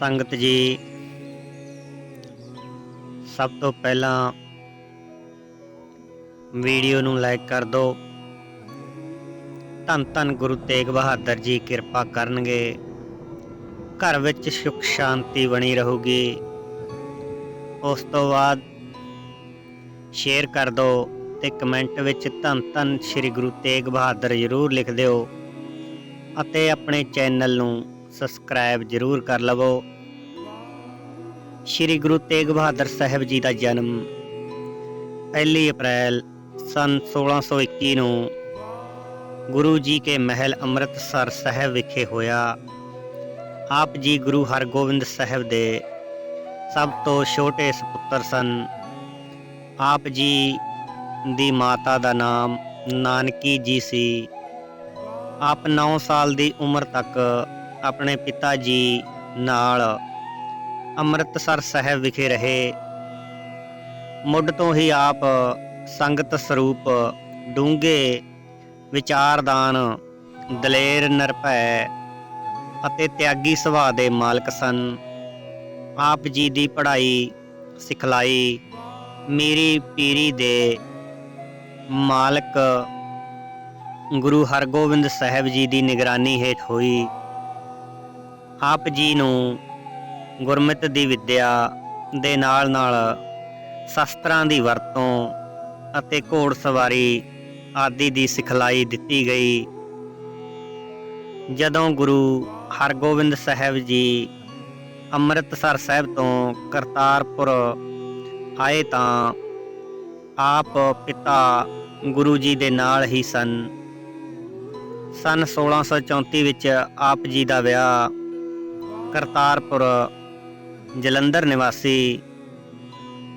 ਸੰਗਤ ਜੀ, ਸਭ ਤੋਂ ਪਹਿਲਾਂ ਵੀਡੀਓ ਨੂੰ ਲਾਈਕ ਕਰ ਦਿਓ। ਧੰਨ ਧੰਨ ਗੁਰੂ ਤੇਗ ਬਹਾਦਰ ਜੀ ਕਿਰਪਾ ਕਰਨਗੇ। ਘਰ ਵਿੱਚ ਸੁਖ ਸ਼ਾਂਤੀ ਬਣੀ ਰਹੂਗੀ। ਉਸ ਤੋਂ ਬਾਅਦ ਸ਼ੇਅਰ ਕਰ ਦਿਓ ਤੇ ਕਮੈਂਟ ਵਿੱਚ ਧੰਨ ਧੰਨ ਸ੍ਰੀ ਗੁਰੂ ਤੇਗ ਬਹਾਦਰ ਜ਼ਰੂਰ ਲਿਖ ਦਿਓ ਅਤੇ ਆਪਣੇ ਚੈਨਲ ਨੂੰ ਸਬਸਕ੍ਰਾਈਬ ਜ਼ਰੂਰ ਕਰ ਲਵੋ। ਸ੍ਰੀ ਗੁਰੂ ਤੇਗ ਬਹਾਦਰ ਸਾਹਿਬ ਜੀ ਦਾ ਜਨਮ 1 ਅਪ੍ਰੈਲ ਸਨ 1621 ਨੂੰ ਗੁਰੂ ਜੀ ਕੇ ਮਹਿਲ ਅੰਮ੍ਰਿਤਸਰ ਸਾਹਿਬ ਵਿਖੇ ਹੋਇਆ। ਆਪ ਜੀ ਗੁਰੂ ਹਰਗੋਬਿੰਦ ਸਾਹਿਬ ਦੇ ਸਭ ਤੋਂ ਛੋਟੇ ਸੁਪੁੱਤਰ ਸਨ। ਆਪ ਜੀ ਦੀ ਮਾਤਾ ਦਾ ਨਾਮ ਨਾਨਕੀ ਜੀ ਸੀ। ਆਪ 9 ਸਾਲ ਦੀ ਉਮਰ ਤੱਕ ਆਪਣੇ ਪਿਤਾ ਜੀ ਨਾਲ ਅੰਮ੍ਰਿਤਸਰ ਸਾਹਿਬ ਵਿਖੇ ਰਹੇ। ਮੁੱਢ ਤੋਂ ਹੀ ਆਪ ਸੰਗਤ ਸਰੂਪ ਡੂੰਘੇ ਵਿਚਾਰਦਾਨ, ਦਲੇਰ ਨਿਰਭੈ ਅਤੇ ਤਿਆਗੀ ਸੁਭਾਅ ਦੇ ਮਾਲਕ ਸਨ। ਆਪ ਜੀ ਦੀ ਪੜ੍ਹਾਈ ਸਿਖਲਾਈ ਮੇਰੀ ਪੀਰੀ ਦੇ ਮਾਲਕ ਗੁਰੂ ਹਰਗੋਬਿੰਦ ਸਾਹਿਬ ਜੀ ਦੀ ਨਿਗਰਾਨੀ ਹੇਠ ਹੋਈ। ਆਪ ਜੀ ਨੂੰ ਗੁਰਮਤਿ ਦੀ ਵਿੱਦਿਆ ਦੇ ਨਾਲ-ਨਾਲ ਸ਼ਸਤਰਾਂ ਦੀ ਵਰਤੋਂ ਅਤੇ ਘੋੜ ਸਵਾਰੀ ਆਦਿ ਦੀ ਸਿਖਲਾਈ ਦਿੱਤੀ ਗਈ। ਜਦੋਂ ਗੁਰੂ ਹਰਗੋਬਿੰਦ ਸਾਹਿਬ ਜੀ ਅੰਮ੍ਰਿਤਸਰ ਸਾਹਿਬ ਤੋਂ ਕਰਤਾਰਪੁਰ ਆਏ ਤਾਂ ਆਪ ਪਿਤਾ ਗੁਰੂ ਜੀ ਦੇ ਨਾਲ ਹੀ ਸਨ। ਸਨ 1634 ਵਿੱਚ ਆਪ ਜੀ ਦਾ ਵਿਆਹ ਕਰਤਾਰਪੁਰ ਜਲੰਧਰ ਨਿਵਾਸੀ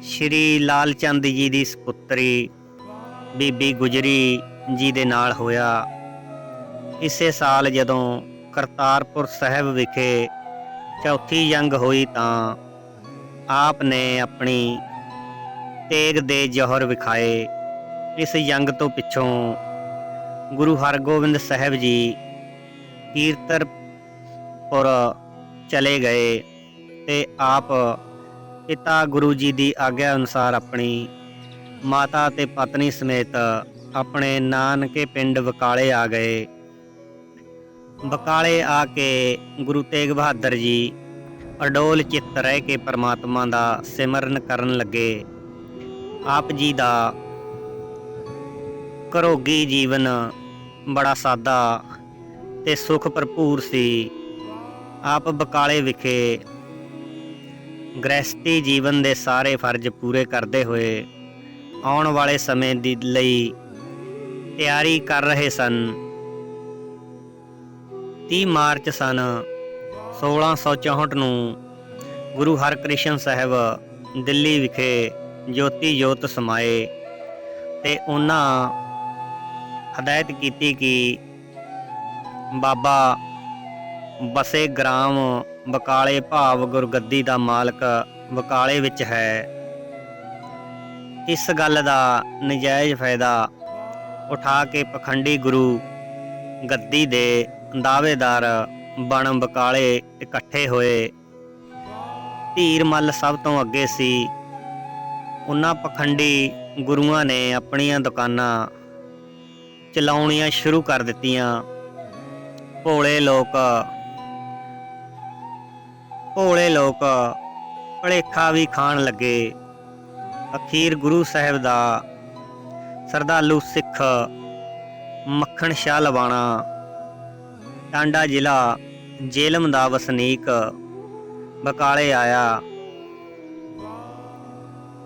ਸ਼੍ਰੀ ਲਾਲ ਚੰਦ ਜੀ ਦੀ ਸੁਪੁੱਤਰੀ ਬੀਬੀ ਗੁਜਰੀ ਜੀ ਦੇ ਨਾਲ ਹੋਇਆ। ਇਸੇ ਸਾਲ ਜਦੋਂ ਕਰਤਾਰਪੁਰ ਸਾਹਿਬ ਵਿਖੇ ਚੌਥੀ ਜੰਗ ਹੋਈ ਤਾਂ ਆਪ ਨੇ ਆਪਣੀ ਤੇਗ ਦੇ ਜੋਹਰ ਵਿਖਾਏ। ਇਸ ਜੰਗ ਤੋਂ ਪਿੱਛੋਂ ਗੁਰੂ ਹਰਗੋਬਿੰਦ ਸਾਹਿਬ ਜੀ ਕੀਰਤਰਪੁਰ ਚਲੇ ਗਏ ਤੇ ਆਪ ਪਿਤਾ ਗੁਰੂ ਜੀ ਦੀ ਆਗਿਆ ਅਨੁਸਾਰ ਆਪਣੀ ਮਾਤਾ ਤੇ ਪਤਨੀ ਸਮੇਤ ਆਪਣੇ ਨਾਨਕੇ ਪਿੰਡ ਬਕਾਲੇ ਆ ਗਏ। ਬਕਾਲੇ ਆ ਕੇ ਗੁਰੂ ਤੇਗ ਬਹਾਦਰ ਜੀ ਅਡੋਲ ਚਿੱਤ ਰਹਿ ਕੇ ਪਰਮਾਤਮਾ ਦਾ ਸਿਮਰਨ ਕਰਨ ਲੱਗੇ। ਆਪ ਜੀ ਦਾ ਘਰੋਗੀ ਜੀਵਨ ਬੜਾ ਸਾਦਾ ਤੇ ਸੁਖ ਭਰਪੂਰ ਸੀ। ਆਪ ਬਕਾਲੇ ਵਿਖੇ ਗ੍ਰਸਤੀ ਜੀਵਨ ਦੇ ਸਾਰੇ ਫਰਜ਼ ਪੂਰੇ ਕਰਦੇ ਹੋਏ ਆਉਣ ਵਾਲੇ ਸਮੇਂ ਦੀ ਲਈ ਤਿਆਰੀ ਕਰ ਰਹੇ ਸਨ। 30 ਮਾਰਚ ਸਨ 1664 ਨੂੰ ਗੁਰੂ ਹਰਕ੍ਰਿਸ਼ਨ ਸਾਹਿਬ ਦਿੱਲੀ ਵਿਖੇ ਜੋਤੀ ਜੋਤ ਸਮਾਏ ਤੇ ਉਹਨਾਂ ਹਦਾਇਤ ਕੀਤੀ ਕਿ ਬਾਬਾ ਬਸੇ ਗ੍ਰਾਮ ਬਕਾਲੇ ਭਾਵ ਗੁਰਗੱਦੀ ਦਾ ਮਾਲਕ ਬਕਾਲੇ ਵਿੱਚ ਹੈ। ਇਸ ਗੱਲ ਦਾ ਨਜਾਇਜ਼ ਫਾਇਦਾ ਉਠਾ ਕੇ ਪਖੰਡੀ ਗੁਰੂ ਗੱਦੀ ਦੇ ਦਾਅਵੇਦਾਰ ਬਣ ਬਕਾਲੇ ਇਕੱਠੇ ਹੋਏ। ਧੀਰ ਮੱਲ ਸਭ ਤੋਂ ਅੱਗੇ ਸੀ। ਉਹਨਾਂ ਪਖੰਡੀ ਗੁਰੂਆਂ ਨੇ ਆਪਣੀਆਂ ਦੁਕਾਨਾਂ ਚਲਾਉਣੀਆਂ ਸ਼ੁਰੂ ਕਰ ਦਿੱਤੀਆਂ। ਭੋਲੇ ਲੋਕ ਭੋਲੇ ਲੋਕ, ਭਲੇਖਾ ਵੀ ਖਾਣ ਲੱਗੇ। ਅਖੀਰ ਗੁਰੂ ਸਾਹਿਬ ਦਾ ਸਰਦਾਲੂ ਸਿੱਖ ਮੱਖਣ ਸ਼ਾਹ ਲਵਾਣਾ, ਟਾਂਡਾ ਜ਼ਿਲ੍ਹਾ ਜੇਲਮ ਦਾ ਵਸਨੀਕ ਬਕਾਲੇ ਆਇਆ।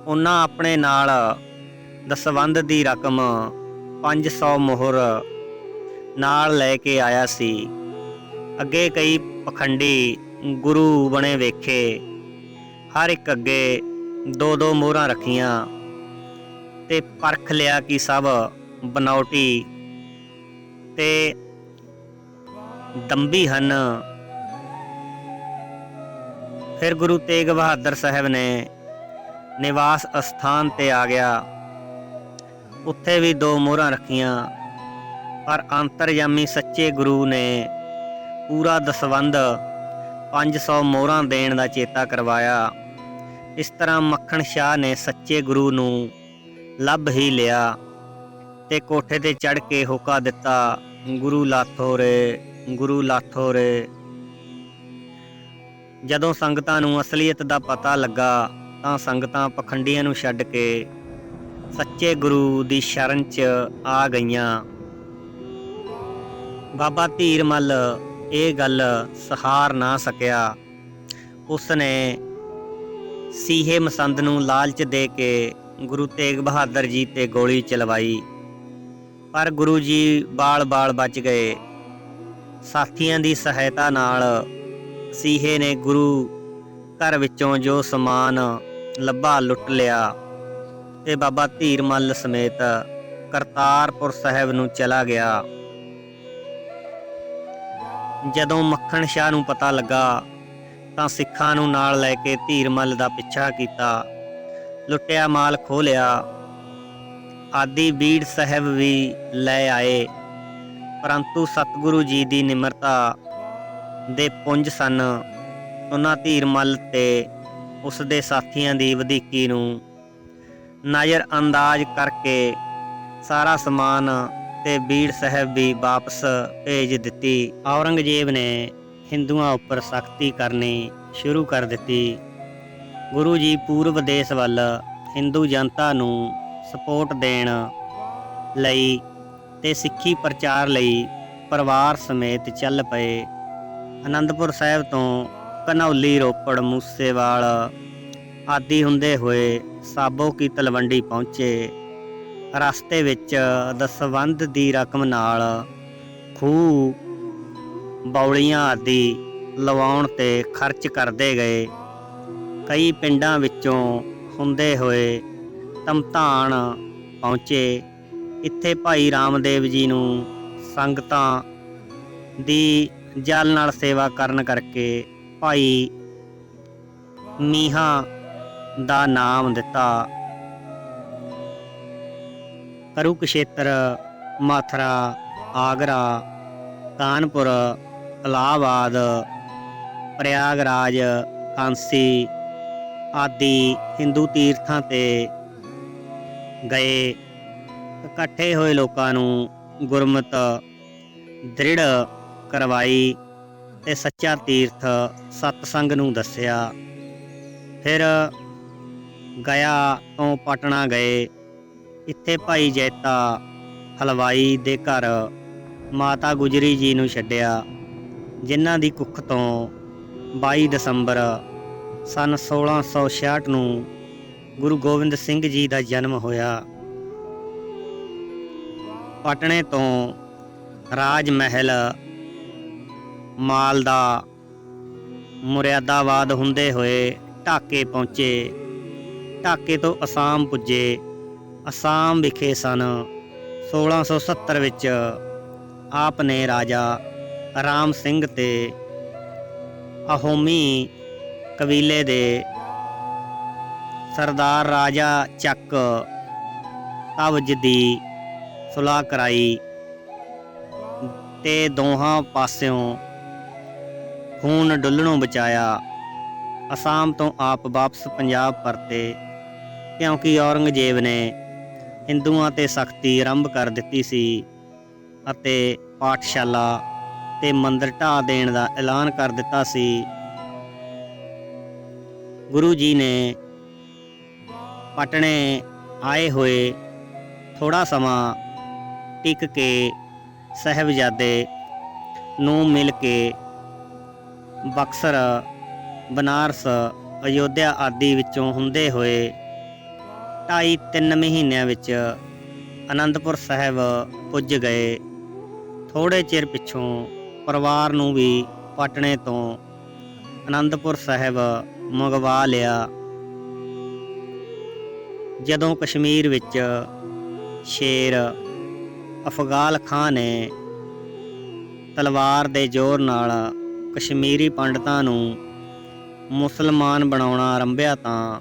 ਉਹਨਾਂ ਆਪਣੇ ਨਾਲ ਦਸਵੰਦ ਦੀ ਰਕਮ 500 ਮੋਹਰ ਨਾਲ ਲੈ ਕੇ ਆਇਆ ਸੀ। ਅੱਗੇ ਕਈ ਪਖੰਡੀ ਗੁਰੂ ਬਣੇ ਵੇਖੇ। ਹਰ ਇੱਕ ਅੱਗੇ ਦੋ ਦੋ ਮੋਹਰਾਂ ਰੱਖੀਆਂ ਤੇ ਪਰਖ ਲਿਆ ਕਿ ਸਭ ਬਨਾਉਟੀ ਤੇ ਦੰਬੀ ਹਨ। ਫਿਰ ਗੁਰੂ ਤੇਗ ਬਹਾਦਰ ਸਾਹਿਬ ਨੇ ਨਿਵਾਸ ਅਸਥਾਨ ਤੇ ਆ ਗਿਆ। ਉੱਥੇ ਵੀ ਦੋ ਮੋਹਰਾਂ ਰੱਖੀਆਂ, ਪਰ ਅੰਤਰਯਾਮੀ ਸੱਚੇ ਗੁਰੂ ਨੇ ਪੂਰਾ ਦਸਵੰਦ 500 ਮੋਹਰਾਂ ਦੇਣ ਦਾ ਚੇਤਾ ਕਰਵਾਇਆ। ਇਸ ਤਰ੍ਹਾਂ ਮੱਖਣ ਸ਼ਾਹ ਨੇ ਸੱਚੇ ਗੁਰੂ ਨੂੰ ਲੱਭ ਹੀ ਲਿਆ ਤੇ ਕੋਠੇ ਤੇ ਚੜ ਕੇ ਹੋਕਾ ਦਿੱਤਾ, ਗੁਰੂ ਲਾਥੋ ਰੇ, ਗੁਰੂ ਲਾਥੋ ਰੇ। ਜਦੋਂ ਸੰਗਤਾਂ ਨੂੰ ਅਸਲੀਅਤ ਦਾ ਪਤਾ ਲੱਗਾ, ਤਾਂ ਸੰਗਤਾਂ ਪਖੰਡੀਆਂ ਨੂੰ ਛੱਡ ਕੇ ਸੱਚੇ ਗੁਰੂ ਦੀ ਸ਼ਰਨ 'ਚ ਆ ਗਈਆਂ। ਬਾਬਾ ਧੀਰਮਲ ਇਹ ਗੱਲ ਸਹਾਰ ਨਾ ਸਕਿਆ। ਉਸ ਨੇ ਸੀਹੇ ਮਸੰਦ ਨੂੰ ਲਾਲਚ ਦੇ ਕੇ ਗੁਰੂ ਤੇਗ ਬਹਾਦਰ ਜੀ ਤੇ ਗੋਲੀ ਚਲਵਾਈ। ਪਰ ਗੁਰੂ ਜੀ ਬਾਲ-ਬਾਲ ਬਚ ਗਏ। ਸਾਥੀਆਂ ਦੀ ਸਹਾਇਤਾ ਨਾਲ ਸੀਹੇ ਨੇ ਗੁਰੂ ਘਰ ਵਿੱਚੋਂ ਜੋ ਸਮਾਨ ਲੱਭਾ ਲੁੱਟ ਲਿਆ ਤੇ ਬਾਬਾ ਧੀਰ ਮੱਲ ਸਮੇਤ ਕਰਤਾਰਪੁਰ ਸਾਹਿਬ ਨੂੰ ਚਲਾ ਗਿਆ। ਜਦੋਂ ਮੱਖਣ ਸ਼ਾਹ ਨੂੰ ਪਤਾ ਲੱਗਾ ਤਾਂ ਸਿੱਖਾਂ ਨੂੰ ਨਾਲ ਲੈ ਕੇ ਧੀਰਮਲ ਦਾ ਪਿੱਛਾ ਕੀਤਾ। ਲੁੱਟਿਆ ਮਾਲ ਖੋਹ ਲਿਆ ਆਦੀ ਬੀੜ ਸਾਹਿਬ ਵੀ ਲੈ ਆਏ। ਪਰੰਤੂ ਸਤਿਗੁਰੂ ਜੀ ਦੀ ਨਿਮਰਤਾ ਦੇ ਪੁੰਜ ਸਨ। ਉਹਨਾਂ ਧੀਰਮਲ ਤੇ ਉਸ ਦੇ ਸਾਥੀਆਂ ਦੀ ਵਧੀਕੀ ਨੂੰ ਨਜ਼ਰ ਅੰਦਾਜ਼ ਕਰਕੇ ਸਾਰਾ ਸਮਾਨ ਤੇ ਬੀੜ ਸਾਹਿਬ ਵੀ ਵਾਪਸ ਭੇਜ ਦਿੱਤੀ। ਔਰੰਗਜ਼ੇਬ ਨੇ ਹਿੰਦੂਆਂ ਉੱਪਰ ਸਖਤੀ ਕਰਨੀ ਸ਼ੁਰੂ ਕਰ ਦਿੱਤੀ। ਗੁਰੂ ਜੀ ਪੂਰਬ ਦੇਸ਼ ਵੱਲ ਹਿੰਦੂ ਜਨਤਾ ਨੂੰ ਸਪੋਰਟ ਦੇਣ ਲਈ ਤੇ ਸਿੱਖੀ ਪ੍ਰਚਾਰ ਲਈ ਪਰਿਵਾਰ ਸਮੇਤ ਚੱਲ ਪਏ। ਅਨੰਦਪੁਰ ਸਾਹਿਬ ਤੋਂ ਕਨੌਲੀ ਰੋਪੜ, ਮੂਸੇਵਾਲ ਆਦਿ ਹੁੰਦੇ ਹੋਏ ਸਾਬੋ ਕੀ ਤਲਵੰਡੀ ਪਹੁੰਚੇ। ਰਸਤੇ ਵਿੱਚ ਦਸਵੰਧ ਦੀ ਰਕਮ ਨਾਲ ਖੂਹ ਬੌਲੀਆਂ ਆਦਿ ਲਵਾਉਣ ਤੇ ਖਰਚ ਕਰਦੇ ਗਏ। ਕਈ ਪਿੰਡਾਂ ਵਿੱਚੋਂ ਹੁੰਦੇ ਹੋਏ ਤਮਤਾਨ ਪਹੁੰਚੇ। ਇੱਥੇ ਭਾਈ ਰਾਮਦੇਵ ਜੀ ਨੂੰ ਸੰਗਤਾਂ ਦੀ ਜਲ ਨਾਲ ਸੇਵਾ ਕਰਨ ਕਰਕੇ ਭਾਈ ਮੀਹਾ ਦਾ ਨਾਮ ਦਿੱਤਾ। ਕਰੁਕਸ਼ੇਤਰ ਮਥਰਾ, ਆਗਰਾ, ਕਾਨਪੁਰ ਇਲਾਹਾਬਾਦ ਪ੍ਰਯਾਗਰਾਜ, ਕਾਂਸੀ ਆਦਿ ਹਿੰਦੂ ਤੀਰਥਾਂ ਤੇ ਗਏ। ਇਕੱਠੇ ਹੋਏ ਲੋਕਾਂ ਨੂੰ ਗੁਰਮਤ ਦ੍ਰਿੜ ਕਰਵਾਈ ਤੇ ਸੱਚਾ ਤੀਰਥ ਸਤਸੰਗ ਨੂੰ ਦੱਸਿਆ। ਫਿਰ ਗਿਆ ਤੋਂ ਪਟਨਾ ਗਏ। ਇੱਥੇ ਭਾਈ ਜੈਤਾ ਹਲਵਾਈ ਦੇ ਘਰ ਮਾਤਾ ਗੁਜਰੀ ਜੀ ਨੂੰ ਛੱਡਿਆ, ਜਿਨ੍ਹਾਂ ਦੀ ਕੁੱਖ ਤੋਂ 22 ਦਸੰਬਰ ਸਨ 1666 ਨੂੰ ਗੁਰੂ ਗੋਬਿੰਦ ਸਿੰਘ ਜੀ ਦਾ ਜਨਮ ਹੋਇਆ। ਪਟਨੇ ਤੋਂ ਰਾਜ ਮਹਿਲ ਮਾਲਦਾ ਮੁਰਿਆਦਾਬਾਦ ਹੁੰਦੇ ਹੋਏ ਢਾਕੇ ਪਹੁੰਚੇ। ਢਾਕੇ ਤੋਂ ਅਸਾਮ ਪੁੱਜੇ। ਅਸਾਮ ਵਿਖੇ ਸਨ। 1670 ਵਿੱਚ ਆਪ ਨੇ ਰਾਜਾ ਰਾਮ ਸਿੰਘ ਤੇ ਅਹੋਮੀ ਕਬੀਲੇ ਦੇ ਸਰਦਾਰ ਰਾਜਾ ਚੱਕ ਅਵਜ ਦੀ ਸੁਲਾਹ ਕਰਾਈ ਤੇ ਦੋਹਾਂ ਪਾਸਿਓਂ ਖੂਨ ਡੁੱਲਣੋਂ ਬਚਾਇਆ। ਅਸਾਮ ਤੋਂ ਆਪ ਵਾਪਸ ਪੰਜਾਬ ਪਰਤੇ, ਕਿਉਂਕਿ ਔਰੰਗਜ਼ੇਬ ਨੇ ਹਿੰਦੂਆਂ ਤੇ ਸਖਤੀ ਆਰੰਭ ਕਰ ਦਿੱਤੀ ਸੀ ਅਤੇ ਪਾਠਸ਼ਾਲਾ ਤੇ ਮੰਦਰ ਢਾਹ ਦੇਣ ਦਾ ਐਲਾਨ ਕਰ ਦਿੱਤਾ ਸੀ। ਗੁਰੂ ਜੀ ਨੇ ਪਟਣੇ ਆਏ ਹੋਏ ਥੋੜਾ ਸਮਾਂ ਟਿਕ ਕੇ ਸਹਿਬਜ਼ਾਦੇ ਨੂੰ ਮਿਲ ਕੇ ਬਕਸਰ, ਬਨਾਰਸ, ਅਯੋਧਿਆ ਆਦਿ ਵਿੱਚੋਂ ਹੁੰਦੇ ਹੋਏ ਢਾਈ ਤਿੰਨ ਮਹੀਨਿਆਂ ਵਿੱਚ ਅਨੰਦਪੁਰ ਸਾਹਿਬ ਪੁੱਜ ਗਏ। ਥੋੜੇ ਚਿਰ ਪਿੱਛੋਂ ਪਰਿਵਾਰ ਨੂੰ ਵੀ ਪਟਨੇ ਤੋਂ ਅਨੰਦਪੁਰ ਸਾਹਿਬ ਮੰਗਵਾ ਲਿਆ। ਜਦੋਂ ਕਸ਼ਮੀਰ ਵਿੱਚ ਸ਼ੇਰ ਅਫਗਾਲ ਖਾਨ ਨੇ ਤਲਵਾਰ ਦੇ ਜ਼ੋਰ ਨਾਲ ਕਸ਼ਮੀਰੀ ਪੰਡਤਾਂ ਨੂੰ ਮੁਸਲਮਾਨ ਬਣਾਉਣਾ ਆਰੰਭਿਆ ਤਾਂ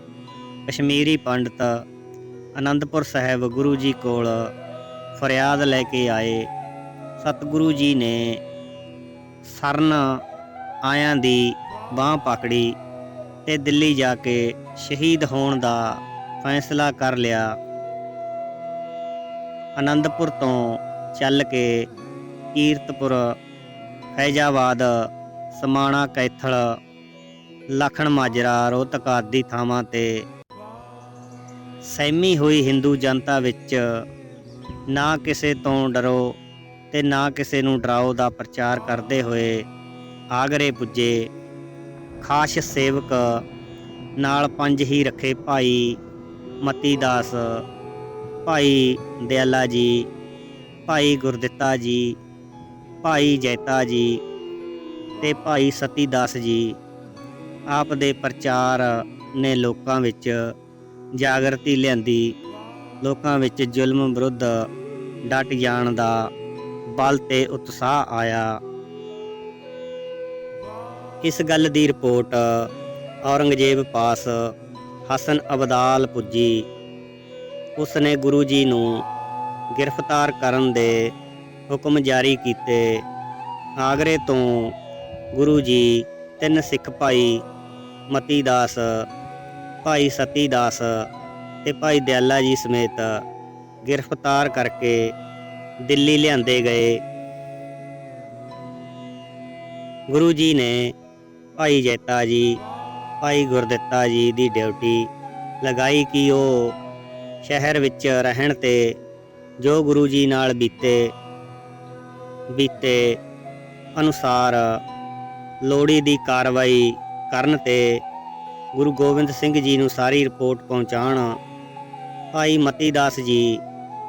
ਕਸ਼ਮੀਰੀ ਪੰਡਤ ਅਨੰਦਪੁਰ ਸਾਹਿਬ ਗੁਰੂ ਜੀ ਕੋਲ ਫਰਿਆਦ ਲੈ ਕੇ ਆਏ। ਸਤਿਗੁਰੂ ਜੀ ਨੇ ਸਰਨ ਆਇਆਂ ਦੀ ਬਾਹ ਪਕੜੀ ਤੇ ਦਿੱਲੀ ਜਾ ਕੇ ਸ਼ਹੀਦ ਹੋਣ ਦਾ ਫੈਸਲਾ ਕਰ ਲਿਆ। ਅਨੰਦਪੁਰ ਤੋਂ ਚੱਲ ਕੇ ਕੀਰਤਪੁਰ, ਫੈਜ਼ਾਬਾਦ, ਸਮਾਣਾ, ਕੈਥਲ, ਲਖਣ, ਮਾਜਰਾ, ਰੋਹਤਕ ਆਦਿ ਥਾਵਾਂ ਤੇ ਸਹਿਮੀ ਹੋਈ ਹਿੰਦੂ ਜਨਤਾ ਵਿੱਚ, ਨਾ ਕਿਸੇ ਤੋਂ ਡਰੋ ਤੇ ਨਾ ਕਿਸੇ ਨੂੰ ਡਰਾਓ ਦਾ ਪ੍ਰਚਾਰ ਕਰਦੇ ਹੋਏ ਆਗਰੇ ਪੁੱਜੇ। ਖਾਸ ਸੇਵਕ ਨਾਲ ਪੰਜ ਹੀ ਰੱਖੇ ਭਾਈ ਮਤੀ ਦਾਸ ਭਾਈ ਦਿਆਲਾ ਜੀ, ਭਾਈ ਗੁਰਦਿੱਤਾ ਜੀ, ਭਾਈ ਜੈਤਾ ਜੀ ਤੇ ਭਾਈ ਸਤੀ ਦਾਸ ਜੀ। ਆਪ ਦੇ ਪ੍ਰਚਾਰ ਨੇ ਲੋਕਾਂ ਵਿੱਚ ਜਾਗਰਤੀ ਲਿਆਂਦੀ। ਲੋਕਾਂ ਵਿੱਚ ਜ਼ੁਲਮ ਵਿਰੁੱਧ ਡਟ ਜਾਣ ਦਾ ਬਲ ਤੇ ਉਤਸ਼ਾਹ ਆਇਆ। ਇਸ ਗੱਲ ਦੀ ਰਿਪੋਰਟ ਔਰੰਗਜ਼ੇਬ ਪਾਸ ਹਸਨ ਅਬਦਾਲ ਪੁੱਜੀ। ਉਸ ਨੇ ਗੁਰੂ ਜੀ ਨੂੰ ਗ੍ਰਿਫਤਾਰ ਕਰਨ ਦੇ ਹੁਕਮ ਜਾਰੀ ਕੀਤੇ। ਆਗਰੇ ਤੋਂ ਗੁਰੂ ਜੀ ਤਿੰਨ ਸਿੱਖ ਭਾਈ ਮਤੀ ਦਾਸ ਭਾਈ ਸਤੀ ਦਾਸ ਤੇ ਭਾਈ ਦਿਆਲਾ ਜੀ ਸਮੇਤ ਗ੍ਰਿਫਤਾਰ ਕਰਕੇ ਦਿੱਲੀ ਲਿਆਂਦੇ ਗਏ। ਗੁਰੂ ਜੀ ਨੇ ਭਾਈ ਜੈਤਾ ਜੀ, ਭਾਈ ਗੁਰਦਿੱਤਾ ਜੀ ਦੀ ਡਿਊਟੀ ਲਗਾਈ ਕਿ ਉਹ ਸ਼ਹਿਰ ਵਿੱਚ ਰਹਿਣ ਤੇ ਜੋ ਗੁਰੂ ਜੀ ਨਾਲ ਬੀਤੇ ਬੀਤੇ ਅਨੁਸਾਰ ਲੋੜੀ ਦੀ ਕਾਰਵਾਈ ਕਰਨ ਤੇ ਗੁਰੂ ਗੋਬਿੰਦ ਸਿੰਘ ਜੀ ਨੂੰ ਸਾਰੀ ਰਿਪੋਰਟ ਪਹੁੰਚਾਉਣ। ਭਾਈ ਮਤੀ ਦਾਸ ਜੀ,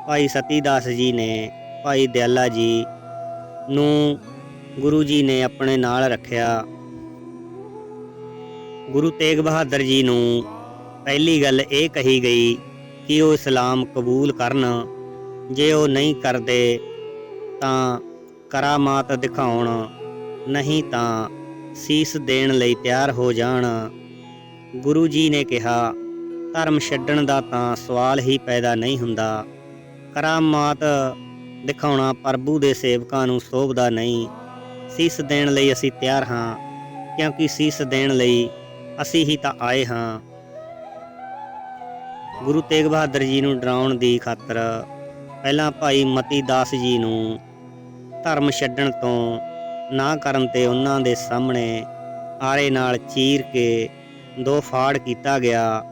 ਭਾਈ ਸਤੀ ਦਾਸ ਜੀ ਨੇ, ਭਾਈ ਦਿਆਲਾ ਜੀ ਨੂੰ ਗੁਰੂ ਜੀ ਨੇ ਆਪਣੇ ਨਾਲ ਰੱਖਿਆ। ਗੁਰੂ ਤੇਗ ਬਹਾਦਰ ਜੀ ਨੂੰ ਪਹਿਲੀ ਗੱਲ ਇਹ ਕਹੀ ਗਈ ਕਿ ਉਹ ਇਸਲਾਮ ਕਬੂਲ ਕਰਨ। ਜੇ ਉਹ ਨਹੀਂ ਕਰਦੇ ਤਾਂ ਕਰਾਮਾਤ ਦਿਖਾਉਣ, ਨਹੀਂ ਤਾਂ ਸੀਸ ਦੇਣ ਲਈ ਤਿਆਰ ਹੋ ਜਾਣ। ਗੁਰੂ ਜੀ ਨੇ ਕਿਹਾ, ਧਰਮ ਛੱਡਣ ਦਾ ਤਾਂ ਸਵਾਲ ਹੀ ਪੈਦਾ ਨਹੀਂ ਹੁੰਦਾ। ਕਰਾਮਾਤ ਦਿਖਾਉਣਾ ਪ੍ਰਭੂ ਦੇ ਸੇਵਕਾਂ ਨੂੰ ਸੋਭਦਾ ਨਹੀਂ। ਸੀਸ ਦੇਣ ਲਈ ਅਸੀਂ ਤਿਆਰ ਹਾਂ, ਕਿਉਂਕਿ ਸੀਸ ਦੇਣ ਲਈ ਅਸੀਂ ਹੀ ਤਾਂ ਆਏ ਹਾਂ। ਗੁਰੂ ਤੇਗ ਬਹਾਦਰ ਜੀ ਨੂੰ ਡਰਾਉਣ ਦੀ ਖਾਤਰ ਪਹਿਲਾਂ ਭਾਈ ਮਤੀ ਦਾਸ ਜੀ ਨੂੰ ਧਰਮ ਛੱਡਣ ਤੋਂ ਨਾ ਕਰਨ ਤੇ ਉਹਨਾਂ ਦੇ ਸਾਹਮਣੇ ਆਰੇ ਨਾਲ ਚੀਰ ਕੇ ਦੋ ਫਾੜ ਕੀਤਾ ਗਿਆ।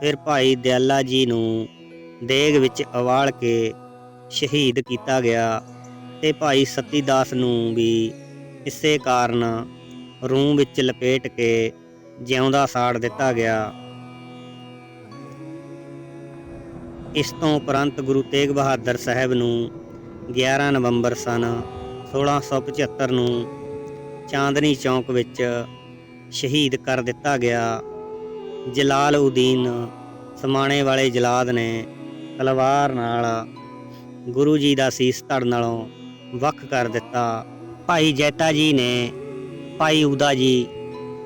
ਫਿਰ ਭਾਈ ਦਿਆਲਾ ਜੀ ਨੂੰ ਦੇਗ ਵਿੱਚ ਉਵਾਲ ਕੇ ਸ਼ਹੀਦ ਕੀਤਾ ਗਿਆ ਤੇ ਭਾਈ ਸਤੀ ਦਾਸ ਨੂੰ ਵੀ ਇਸੇ ਕਾਰਨ ਰੂਹ ਵਿੱਚ ਲਪੇਟ ਕੇ ਜਿਉਂਦਾ ਸਾੜ ਦਿੱਤਾ ਗਿਆ। ਇਸ ਤੋਂ ਉਪਰੰਤ ਗੁਰੂ ਤੇਗ ਬਹਾਦਰ ਸਾਹਿਬ ਨੂੰ 11 ਨਵੰਬਰ ਸਨ 1675 ਨੂੰ ਚਾਂਦਨੀ ਚੌਂਕ ਵਿੱਚ ਸ਼ਹੀਦ ਕਰ ਦਿੱਤਾ ਗਿਆ। ਜਲਾਲ ਉਦੀਨ ਸਮਾਣੇ ਵਾਲੇ ਜਲਾਦ ਨੇ ਤਲਵਾਰ ਨਾਲ ਗੁਰੂ ਜੀ ਦਾ ਸੀਸ ਧੜ ਨਾਲੋਂ ਵੱਖ ਕਰ ਦਿੱਤਾ। ਭਾਈ ਜੈਤਾ ਜੀ ਨੇ ਭਾਈ ਉਦਾ ਜੀ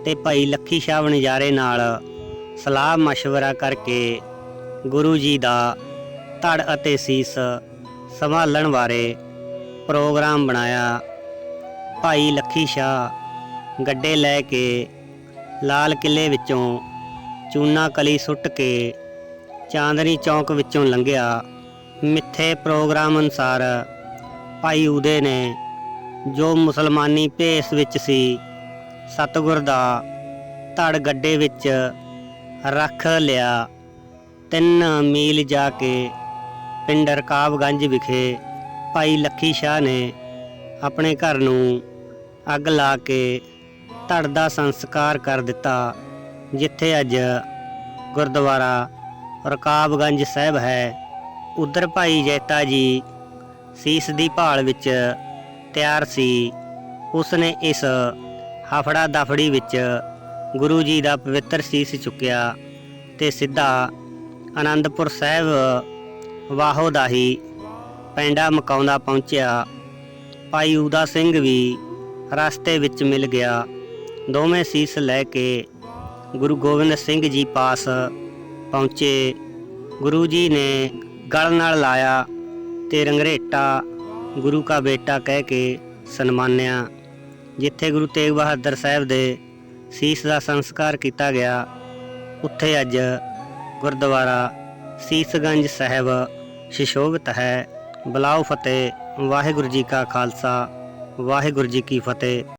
ਤੇ ਭਾਈ ਲੱਖੀ ਸ਼ਾਹ ਵਣਜਾਰੇ ਨਾਲ ਸਲਾਹ مشਵਰਾ ਕਰਕੇ ਗੁਰੂ ਜੀ ਦਾ ਧੜ ਅਤੇ ਸੀਸ ਸੰਭਾਲਣ ਬਾਰੇ ਪ੍ਰੋਗਰਾਮ ਬਣਾਇਆ। ਭਾਈ ਲੱਖੀ ਸ਼ਾਹ ਗੱਡੇ ਲੈ ਕੇ ਲਾਲ ਕਿਲੇ ਵਿੱਚੋਂ ਚੂਨਾ ਕਲੀ ਸੁੱਟ ਕੇ ਚਾਂਦਨੀ ਚੌਂਕ ਵਿੱਚੋਂ ਲੰਘਿਆ। ਮਿੱਥੇ ਪ੍ਰੋਗਰਾਮ ਅਨੁਸਾਰ ਭਾਈ ਉਦੇ ਨੇ ਜੋ ਮੁਸਲਮਾਨੀ ਭੇਸ ਵਿੱਚ ਸੀ, ਸਤਗੁਰ ਦਾ ਧੜ ਗੱਡੇ ਵਿੱਚ ਰੱਖ ਲਿਆ। ਤਿੰਨ ਮੀਲ ਜਾ ਕੇ ਪਿੰਡ ਰਕਾਬਗੰਜ ਵਿਖੇ ਭਾਈ ਲੱਖੀ ਸ਼ਾਹ ਨੇ ਆਪਣੇ ਘਰ ਨੂੰ ਅੱਗ ਲਾ ਕੇ ਧੜ ਦਾ ਸੰਸਕਾਰ ਕਰ ਦਿੱਤਾ। ਜਿੱਥੇ ਅੱਜ ਗੁਰਦੁਆਰਾ ਰਕਾਬਗੰਜ ਸਾਹਿਬ ਹੈ, ਉਧਰ ਭਾਈ ਜੈਤਾ ਜੀ ਸੀਸ ਦੀ ਭਾਲ ਵਿੱਚ ਤਿਆਰ ਸੀ। ਉਸ ਨੇ ਇਸ ਹਫੜਾ ਦਫੜੀ ਵਿੱਚ ਗੁਰੂ ਜੀ ਦਾ ਪਵਿੱਤਰ ਸੀਸ ਚੁੱਕਿਆ ਤੇ ਸਿੱਧਾ ਆਨੰਦਪੁਰ ਸਾਹਿਬ ਵਾਹੋ ਦਾ ਹੀ ਪੈਂਡਾ ਮਕਾਉਂਦਾ ਪਹੁੰਚਿਆ। ਭਾਈ ਉਦਾ ਸਿੰਘ ਵੀ ਰਸਤੇ ਵਿੱਚ ਮਿਲ ਗਿਆ। ਦੋਵੇਂ ਸੀਸ ਲੈ ਕੇ ਗੁਰੂ ਗੋਬਿੰਦ ਸਿੰਘ ਜੀ ਪਾਸ ਪਹੁੰਚੇ। ਗੁਰੂ ਜੀ ਨੇ ਗਲ ਨਾਲ ਲਾਇਆ ਤੇ ਰੰਗਰੇਟਾ ਗੁਰੂ ਕਾ ਬੇਟਾ ਕਹਿ ਕੇ ਸਨਮਾਨਿਆ, ਜਿੱਥੇ ਗੁਰੂ ਤੇਗ ਬਹਾਦਰ ਸਾਹਿਬ ਦੇ ਸੀਸ ਦਾ ਸੰਸਕਾਰ ਕੀਤਾ ਗਿਆ। ਉੱਥੇ ਅੱਜ ਗੁਰਦੁਆਰਾ ਸੀਸਗੰਜ ਸਾਹਿਬ ਸ਼ਿਸ਼ੋਭਿਤ ਹੈ। ਬਲਾਓ ਫਤਿਹ, ਵਾਹਿਗੁਰੂ ਜੀ ਕਾ ਖਾਲਸਾ, ਵਾਹਿਗੁਰੂ ਜੀ ਕੀ ਫਤਿਹ।